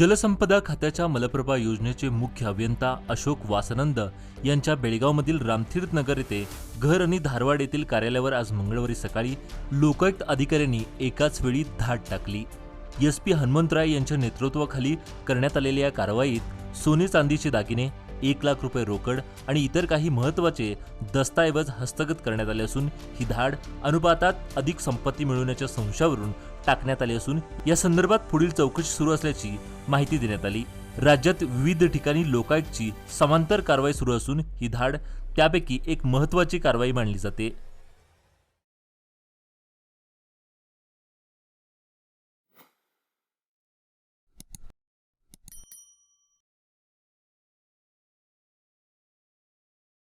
जलसंपदा खात्याच्या मलप्रभा योजनेचे मुख्य अभियंता अशोक वासनंद यांच्या बेळगावमधील रामतीर्थनगर येथे घर आणि धारवाड येथील कार्यालयावर आज मंगळवारी सकाळी लोकायुक्त अधिकाऱ्यांनी एकाच वेळी धाड टाकली. एस पी हनुमंतराय यांच्या नेतृत्वाखाली करण्यात आलेल्या या कारवाईत सोने चांदीचे दागिने एक लाख रुपये रोकड आणि इतर काही महत्त्वाचे दस्तऐवज हस्तगत करण्यात आले असून ही धाड अनुपातात अधिक संपत्ती मिळवण्याच्या संशयावरून टाकण्यात आली असून या संदर्भात पुढील चौकशी सुरू असल्याची माहिती देण्यात आली. राज्यात विविध ठिकाणी लोकायुक्तची समांतर कारवाई सुरू असून ही धाड त्यापैकी एक महत्त्वाची कारवाई मानली जाते.